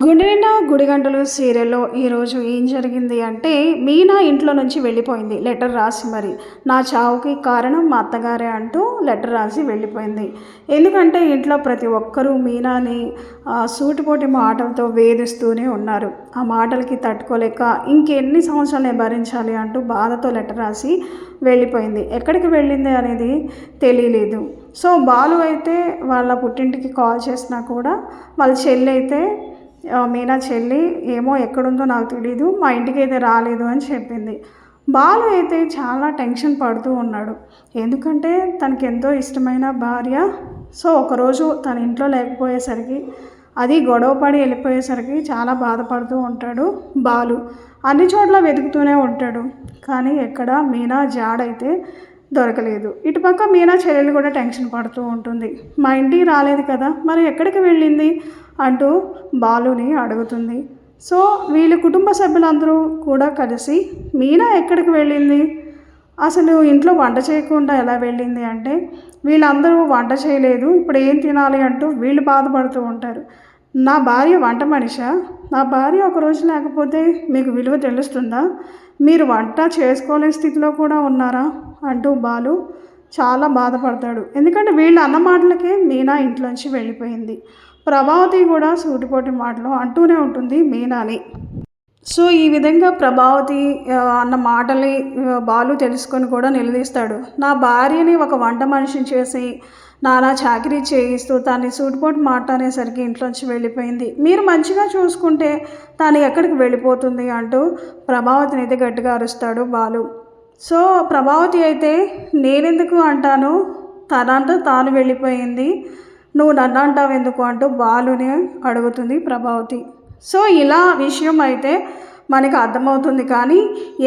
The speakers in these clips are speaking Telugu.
గుండెనిండా గుడిగంటలు సీరియల్లో ఈరోజు ఏం జరిగింది అంటే మీనా ఇంట్లో నుంచి వెళ్ళిపోయింది లెటర్ రాసి మరి. నా చావుకి కారణం మా అత్తగారే అంటూ లెటర్ రాసి వెళ్ళిపోయింది. ఎందుకంటే ఇంట్లో ప్రతి ఒక్కరూ మీనాని సూటిపోటి మాటలతో వేధిస్తూనే ఉన్నారు. ఆ మాటలకి తట్టుకోలేక ఇంకెన్ని సంవత్సరాలు నేను భరించాలి అంటూ బాధతో లెటర్ రాసి వెళ్ళిపోయింది. ఎక్కడికి వెళ్ళింది అనేది తెలియలేదు. సో బాలు అయితే వాళ్ళ పుట్టింటికి కాల్ చేసినా కూడా వాళ్ళ చెల్లి అయితే మీనా చెల్లి ఏమో ఎక్కడుందో నాకు తెలియదు మా ఇంటికి అయితే రాలేదు అని చెప్పింది. బాలు అయితే చాలా టెన్షన్ పడుతూ ఉన్నాడు. ఎందుకంటే తనకి ఎంతో ఇష్టమైన భార్య. సో ఒకరోజు తన ఇంట్లో లేకపోయేసరికి అది గొడవ పడి వెళ్ళిపోయేసరికి చాలా బాధపడుతూ ఉంటాడు బాలు. అన్ని చోట్ల వెతుకుతూనే ఉంటాడు. కానీ ఎక్కడ మీనా జాడైతే దొరకలేదు. ఇటుపక్క మీనా చెల్లెలు కూడా టెన్షన్ పడుతూ ఉంటుంది. మా ఇంటికి రాలేదు కదా మరి ఎక్కడికి వెళ్ళింది? అంటూ బాలుని అడుగుతుంది. సో వీళ్ళ కుటుంబ సభ్యులందరూ కూడా కలిసి మీనా ఎక్కడికి వెళ్ళింది? అసలు ఇంట్లో వంట చేయకుండా ఎలా వెళ్ళింది అంటే వీళ్ళందరూ వంట చేయలేదు ఇప్పుడు ఏం తినాలి? అంటూ వీళ్ళు బాధపడుతూ ఉంటారు. నా భార్య వంట మనిషా? నా భార్య ఒక రోజు లేకపోతే మీకు విలువ తెలుస్తుందా? మీరు వంట చేసుకోలేని స్థితిలో కూడా ఉన్నారా? అంటూ బాలు చాలా బాధపడతాడు. ఎందుకంటే వీళ్ళు అన్న మాటలకే మీనా ఇంట్లోంచి వెళ్ళిపోయింది. ప్రభావతి కూడా సూటిపోటి మాటలు అంటూనే ఉంటుంది మీనాని. సో ఈ విధంగా ప్రభావతి అన్న మాటని బాలు తెలుసుకొని కూడా నిలదీస్తాడు. నా భార్యని ఒక వంట మనిషిని చేసి నానా చాకరీ చేయిస్తూ తన్ని సూట్బోట్ మాట అనేసరికి ఇంట్లోంచి వెళ్ళిపోయింది. మీరు మంచిగా చూసుకుంటే తాను ఎక్కడికి వెళ్ళిపోతుంది అంటూ ప్రభావతిని అయితే గట్టిగా అరుస్తాడు బాలు. సో ప్రభావతి అయితే నేనెందుకు అంటాను? తనంతా తాను వెళ్ళిపోయింది. నువ్వు నన్ను అంటావు ఎందుకు అంటూ బాలుని అడుగుతుంది ప్రభావతి. సో ఇలా విషయం అయితే మనకు అర్థమవుతుంది కానీ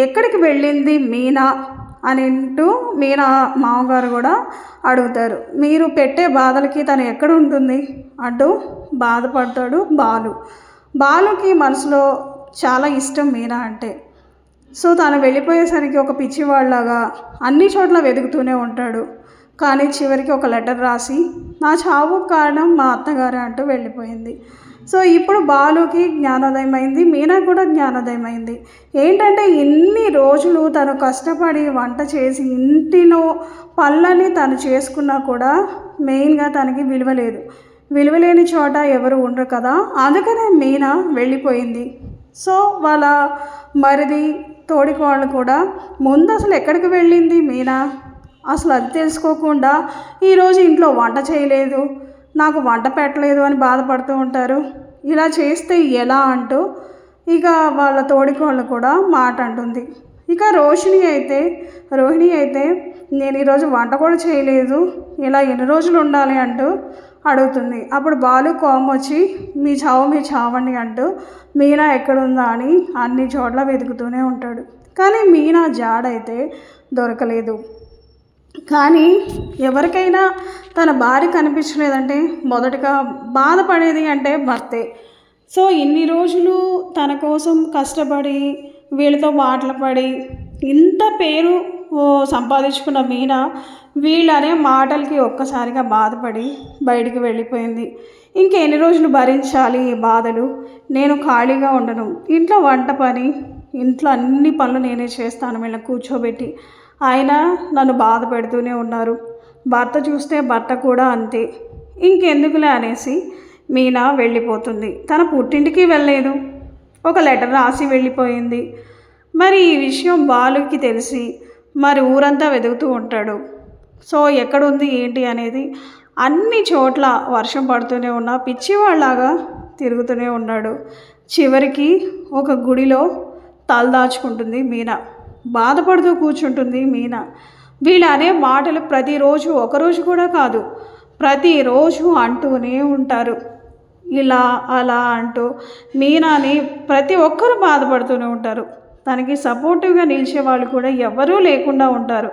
ఎక్కడికి వెళ్ళింది మీనా? అని అంటూ మీనా మామగారు కూడా అడుగుతారు. మీరు పెట్టే బాధలకి తను ఎక్కడ ఉంటుంది? అంటూ బాధపడతాడు బాలు. బాలుకి మనసులో చాలా ఇష్టం మీనా అంటే. సో తను వెళ్ళిపోయేసరికి ఒక పిచ్చివాళ్ళలాగా అన్ని చోట్ల వెతుకుతూనే ఉంటాడు. కానీ చివరికి ఒక లెటర్ రాసి నా చావు కారణం మా అత్తగారే అంటూ వెళ్ళిపోయింది. సో ఇప్పుడు బాలుకి జ్ఞానోదయం అయింది మీనా కూడా జ్ఞానోదయం అయింది ఏంటంటే ఇన్ని రోజులు తను కష్టపడి వంట చేసి ఇంటిలో పళ్ళని తను చేసుకున్నా కూడా మెయిన్గా తనకి విలువ లేదు. విలువలేని చోట ఎవరు ఉండరు కదా? అందుకనే మీనా వెళ్ళిపోయింది. సో వాళ్ళ మరిది తోడికోళ్ళు కూడా ముందు అసలు ఎక్కడికి వెళ్ళింది మీనా? అసలు అది తెలుసుకోకుండా ఈరోజు ఇంట్లో వంట చేయలేదు. నాకు వంట పెట్టలేదు అని బాధపడుతూ ఉంటారు. ఇలా చేస్తే ఎలా అంటూ ఇక వాళ్ళ తోడికోళ్ళు కూడా మాట అంటుంది. ఇక రోషిణి అయితే రోహిణి అయితే నేను ఈరోజు వంట కూడా చేయలేదు. ఇలా ఎన్ని రోజులు ఉండాలి? అంటూ అడుగుతుంది. అప్పుడు బాలు కోపం వచ్చి మీ చావు మీ చావండి అంటూ మీనా ఎక్కడుందా? అని అన్ని చోట్ల వెతుకుతూనే ఉంటాడు. కానీ మీనా జాడైతే దొరకలేదు. కానీ ఎవరికైనా తన భార్య కనిపించలేదంటే మొదటగా బాధపడేది అంటే భర్తే. సో ఇన్ని రోజులు తన కోసం కష్టపడి వీళ్ళతో మాటలు పడి ఇంత పేరు సంపాదించుకున్న మీనా వీళ్ళనే మాటలకి ఒక్కసారిగా బాధపడి బయటికి వెళ్ళిపోయింది. ఇంకెన్ని రోజులు భరించాలి ఈ బాధలు? నేను ఖాళీగా ఉండను. ఇంట్లో వంట పని ఇంట్లో అన్ని పనులు నేనే చేస్తాను. వీళ్ళని కూర్చోబెట్టి ఆయన నన్ను బాధ పెడుతూనే ఉన్నారు. భర్త చూస్తే భర్త కూడా అంతే. ఇంకెందుకులే అనేసి మీనా వెళ్ళిపోతుంది. తన పుట్టింటికి వెళ్ళలేదు. ఒక లెటర్ రాసి వెళ్ళిపోయింది. మరి ఈ విషయం బాలుకి తెలిసి మరి ఊరంతా వెతుకుతూ ఉంటాడు. సో ఎక్కడుంది ఏంటి అనేది అన్ని చోట్ల వర్షం పడుతూనే ఉన్నా పిచ్చివాళ్ళలాగా తిరుగుతూనే ఉన్నాడు. చివరికి ఒక గుడిలో తలదాచుకుంటుంది మీనా. బాధపడుతూ కూర్చుంటుంది మీనా. వీళ్ళు అనే మాటలు ప్రతిరోజు ఒకరోజు కూడా కాదు ప్రతిరోజు అంటూనే ఉంటారు. ఇలా అలా అంటూ మీనాని ప్రతి ఒక్కరూ బాధపడుతూనే ఉంటారు. తనకి సపోర్టివ్గా నిలిచే వాళ్ళు కూడా ఎవరూ లేకుండా ఉంటారు.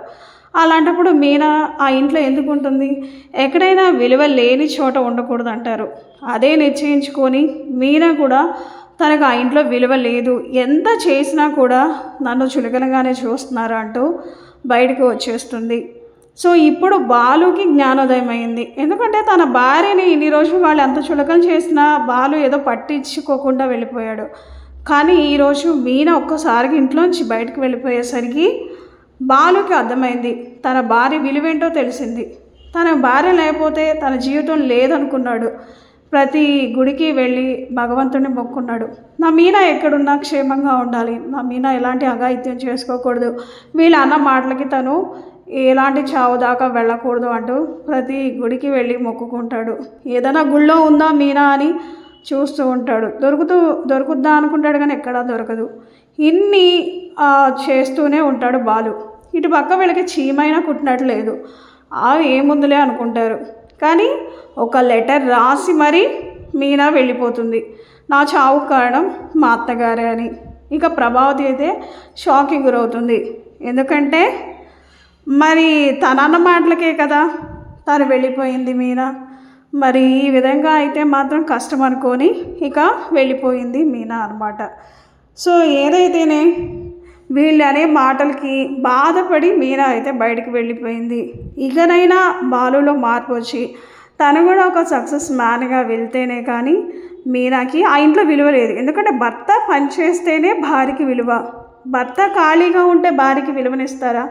అలాంటప్పుడు మీనా ఆ ఇంట్లో ఎందుకు ఉంటుంది? ఎక్కడైనా విలువ లేని చోట ఉండకూడదు అంటారు అదే నిశ్చయించుకొని మీనా కూడా తనకు ఆ ఇంట్లో విలువ లేదు. ఎంత చేసినా కూడా నన్ను చులకనగానే చూస్తున్నారు అంటూ బయటకు వచ్చేస్తుంది. సో ఇప్పుడు బాలుకి జ్ఞానోదయం అయింది. ఎందుకంటే తన భార్యని ఇన్ని రోజులు వాళ్ళు ఎంత చులకలు చేసినా బాలు ఏదో పట్టించుకోకుండా వెళ్ళిపోయాడు. కానీ ఈరోజు మీన ఒక్కసారికి ఇంట్లోంచి బయటకు వెళ్ళిపోయేసరికి బాలుకి అర్థమైంది. తన భార్య విలువేంటో తెలిసింది. తన భార్య లేకపోతే తన జీవితం లేదనుకున్నాడు. ప్రతి గుడికి వెళ్ళి భగవంతుడిని మొక్కున్నాడు. నా మీనా ఎక్కడున్నా క్షేమంగా ఉండాలి. నా మీనా ఎలాంటి అఘాయిత్యం చేసుకోకూడదు. వీళ్ళ అన్న మాటలకి తను ఎలాంటి చావు దాకా వెళ్ళకూడదు అంటూ ప్రతి గుడికి వెళ్ళి మొక్కుకుంటాడు. ఏదైనా గుళ్ళో ఉందా మీనా అని చూస్తూ ఉంటాడు. దొరుకుతూ దొరుకుద్దా అనుకుంటాడు కానీ ఎక్కడా దొరకదు. ఇన్ని చేస్తూనే ఉంటాడు బాలు. ఇటు పక్క వీళ్ళకి చీమైనా కుట్టినట్లేదు ఆ ఏముందిలే అనుకుంటారు. కానీ ఒక లెటర్ రాసి మరీ మీనా వెళ్ళిపోతుంది. నా చావు కారణం మా అత్తగారే అని. ఇక ప్రభావతి అయితే షాకింగ్ గురవుతుంది. ఎందుకంటే మరి తనన్న మాటలకే కదా తను వెళ్ళిపోయింది మీనా. మరి ఈ విధంగా అయితే మాత్రం కష్టం అనుకొని ఇక వెళ్ళిపోయింది మీనా అనమాట సో ఏదైతేనే వీళ్ళు అనే మాటలకి బాధపడి మీనా అయితే బయటికి వెళ్ళిపోయింది. ఇకనైనా బాలులో మార్పు వచ్చి తను కూడా ఒక సక్సెస్ మ్యాన్గా వెళ్తేనే కానీ మీనాకి ఆ ఇంట్లో విలువ లేదు. ఎందుకంటే భర్త పనిచేస్తేనే భార్యకి విలువ. భర్త ఖాళీగా ఉంటే భార్యకి విలువనిస్తారా?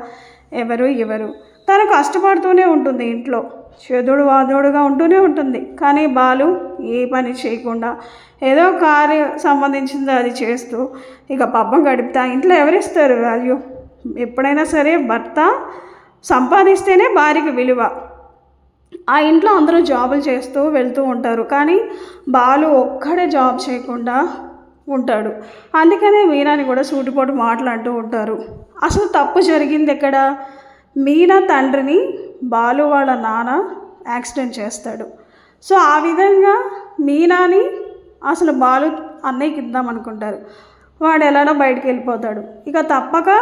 ఎవరు ఎవరు? తను కష్టపడుతూనే ఉంటుంది ఇంట్లో. చెదుడు వాదోడుగా ఉంటూనే ఉంటుంది. కానీ బాలు ఏ పని చేయకుండా ఏదో కార్య సంబంధించింది అది చేస్తూ ఇక పబ్బం గడుపుతా ఇంట్లో ఎవరిస్తారు వాల్యూ? ఎప్పుడైనా సరే భర్త సంపాదిస్తేనే భార్యకి విలువ. ఆ ఇంట్లో అందరూ జాబులు చేస్తూ వెళ్తూ ఉంటారు. కానీ బాలు ఒక్కడే జాబ్ చేయకుండా ఉంటాడు. అందుకనే మీరాని కూడా సూటిపోటు మాట్లాడుతూ ఉంటారు. అసలు తప్పు జరిగింది ఎక్కడ? మీనా తండ్రిని బాలు వాళ్ళ నాన్న యాక్సిడెంట్ చేస్తాడు. సో ఆ విధంగా మీనాని అసలు బాలు అన్నయ్యకి ఇద్దాం అనుకుంటారు. వాడు ఎలానో బయటికి వెళ్ళిపోతాడు. ఇక తప్పక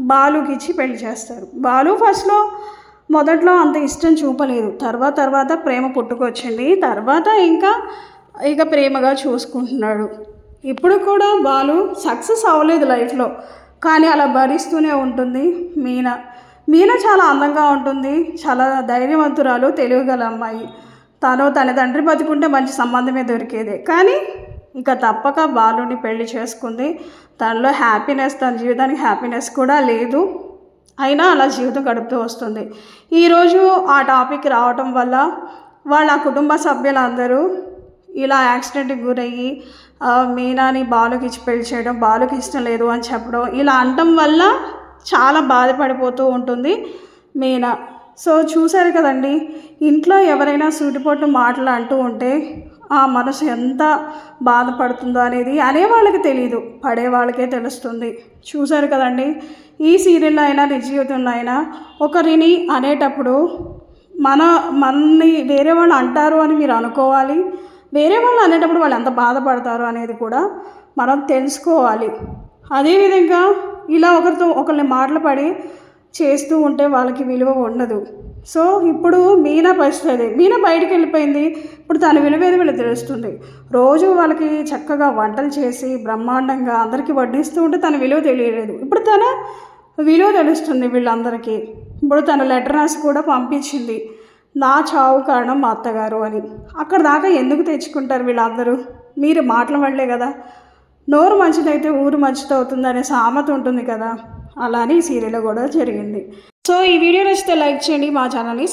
బాలుకి ఇచ్చి పెళ్ళి చేస్తారు. బాలు ఫస్ట్లో మొదట్లో అంత ఇష్టం చూపలేదు. తర్వాత తర్వాత ప్రేమ పుట్టుకొచ్చింది. తర్వాత ఇంకా ఇక ప్రేమగా చూసుకుంటున్నాడు. ఇప్పుడు కూడా బాలు సక్సెస్ అవ్వలేదు లైఫ్లో. కానీ అలా భరిస్తూనే ఉంటుంది మీనా. మీనా చాలా అందంగా ఉంటుంది. చాలా ధైర్యవంతురాలు తెలివిగల అమ్మాయి. తను తన తండ్రి బతుకుంటే మంచి సంబంధమే దొరికేదే. కానీ ఇక తప్పక బాలుని పెళ్ళి చేసుకుంది. తనలో హ్యాపీనెస్ తన జీవితానికి హ్యాపీనెస్ కూడా లేదు. అయినా అలా జీవితం గడుపుతూ వస్తుంది. ఈరోజు ఆ టాపిక్ రావటం వల్ల వాళ్ళ కుటుంబ సభ్యులందరూ ఇలా యాక్సిడెంట్కి గురయ్యి మీనాని బాలుకి ఇచ్చి పెళ్ళి చేయడం బాలుకి ఇష్టం లేదు అని చెప్పడం ఇలా అనటం వల్ల చాలా బాధపడిపోతూ ఉంటుంది మీనా. సో చూశారు కదండి ఇంట్లో ఎవరైనా సూటిపోటు మాటలు అంటూ ఉంటే ఆ మనసు ఎంత బాధపడుతుందో అనేది అనేవాళ్ళకి తెలియదు పడే వాళ్ళకే తెలుస్తుంది. చూశారు కదండి ఈ సీరియల్లో అయినా నిజ జీవితంలో అయినా ఒకరిని అనేటప్పుడు మన మనని వేరే వాళ్ళు అంటారు అని మీరు అనుకోవాలి. వేరే వాళ్ళు అనేటప్పుడు వాళ్ళు ఎంత బాధపడతారు అనేది కూడా మనం తెలుసుకోవాలి. అదేవిధంగా ఇలా ఒకరితో ఒకరిని మాటలు పడి చేస్తూ ఉంటే వాళ్ళకి విలువ ఉండదు. సో ఇప్పుడు మీనా పరిస్థితి మీనా బయటికి వెళ్ళిపోయింది. ఇప్పుడు తన విలువ ఏదో వీళ్ళకి తెలుస్తుంది? రోజు వాళ్ళకి చక్కగా వంటలు చేసి బ్రహ్మాండంగా అందరికీ వడ్డిస్తూ ఉంటే తన విలువ తెలియలేదు. ఇప్పుడు తన విలువ తెలుస్తుంది వీళ్ళందరికీ. ఇప్పుడు తన లెటర్ రాసి కూడా పంపించింది. నా చావు కారణం మా అత్తగారు అని. అక్కడ దాకా ఎందుకు తెచ్చుకుంటారు వీళ్ళందరూ? మీరు మాటల వల్లే కదా. నోరు మంచిదైతే ఊరు మంచిది అవుతుంది అనే సామెత ఉంటుంది కదా. అలానే ఈ సీరియల్ కూడా జరిగింది. సో ఈ వీడియో నచ్చితే లైక్ చేయండి మా ఛానల్ని